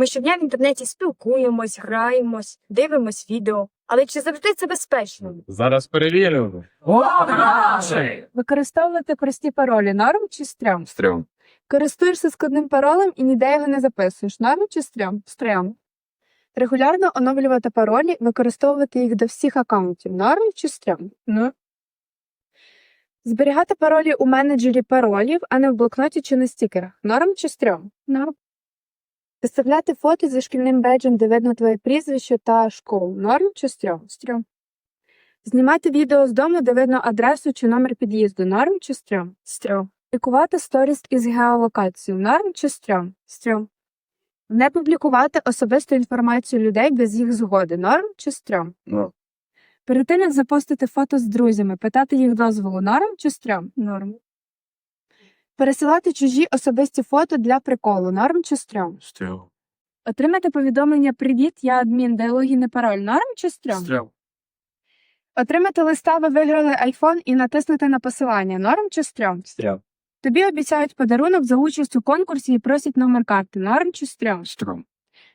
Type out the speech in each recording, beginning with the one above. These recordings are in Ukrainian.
Ми щодня в інтернеті спілкуємось, граємось, дивимось відео. Але чи завжди це безпечно? Зараз перевіримо. Використовувати прості паролі норм чи стрьом? Стрьом. Користуєшся складним паролем і ніде його не записуєш. Норм чи стрьом? Стрьом. Регулярно оновлювати паролі, використовувати їх до всіх аккаунтів. Норм чи стрьом? Ну. Зберігати паролі у менеджері паролів, а не в блокноті чи на стікерах. Норм чи стрьом? Норм. Виставляти фото зі шкільним беджем, де видно твоє прізвище та школу. Норм чи стрьом? Стрьом. Знімати відео з дому, де видно адресу чи номер під'їзду. Норм чи стрьом? Стрьом. Публікувати сторіс із геолокацією. Норм чи стрьом? Стрьом. Не публікувати особисту інформацію людей без їх згоди. Норм чи стрьом? Ну. Перед тим, як запостити фото з друзями, питати їх дозволу. Норм чи стрьом? Норм. Пересилати чужі особисті фото для приколу. Норм чи стрьом? Стрьом. Отримати повідомлення Привіт, я адмін, де логін і пароль. Норм чи стрьом? Стрьом. Отримати листа, ви виграли айфон і натиснути на посилання. Норм чи стрьом? Стрьом. Тобі обіцяють подарунок за участь у конкурсі і просять номер карти. Норм чи стрьом? Стрьом.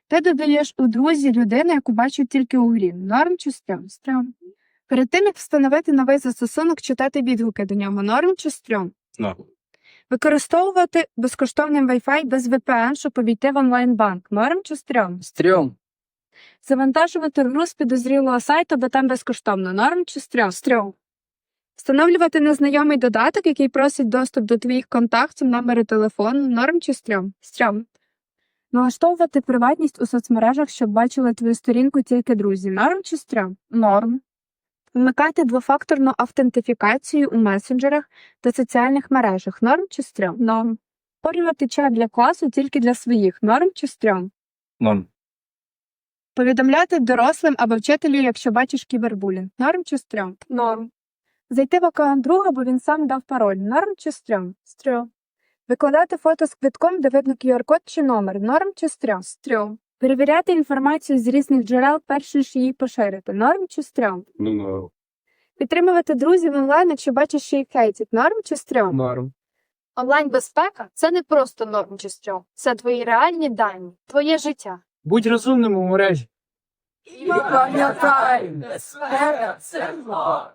Ти додаєш у друзі людину, яку бачать тільки у грі. Норм чи стрьом? Стрьом. Перед тим, як встановити новий застосунок, читати відгуки до нього. Норм чи стрьом? Ну. Використовувати безкоштовний Wi-Fi без VPN, щоб увійти в онлайн-банк. Норм чи стрьом? Стрьом. Завантажувати гру з підозрілого сайту, бо там безкоштовно. Норм чи стрьом? Стрьом. Встановлювати незнайомий додаток, який просить доступ до твоїх контактів, номери телефону. Норм чи стрьом? Стрьом. Налаштовувати приватність у соцмережах, щоб бачили твою сторінку тільки друзі. Норм чи стрьом? Норм. Вмикати двофакторну автентифікацію у месенджерах та соціальних мережах. Норм чи стрьом? Норм. Створювати чат для класу тільки для своїх. Норм чи стрьом? Норм. Повідомляти дорослим або вчителю, якщо бачиш кібербулінг. Норм чи стрьом? Норм. Зайти в аккаунт друга, бо він сам дав пароль. Норм чи стрьом? Стрьом. Викладати фото з квитком, де видно QR-код чи номер. Норм чи стрьом? Стрьом. Перевіряти інформацію з різних джерел, перш ніж її поширити. Норм чи стрьом? Ну, ну. Підтримувати друзів онлайн, якщо бачиш, що їх хейтять. Норм чи стрьом? Норм. Онлайн-безпека це не просто норм чи стрьом. Це твої реальні дані, твоє життя. Будь розумним у мережі. І пам'ятай, безпека це зло.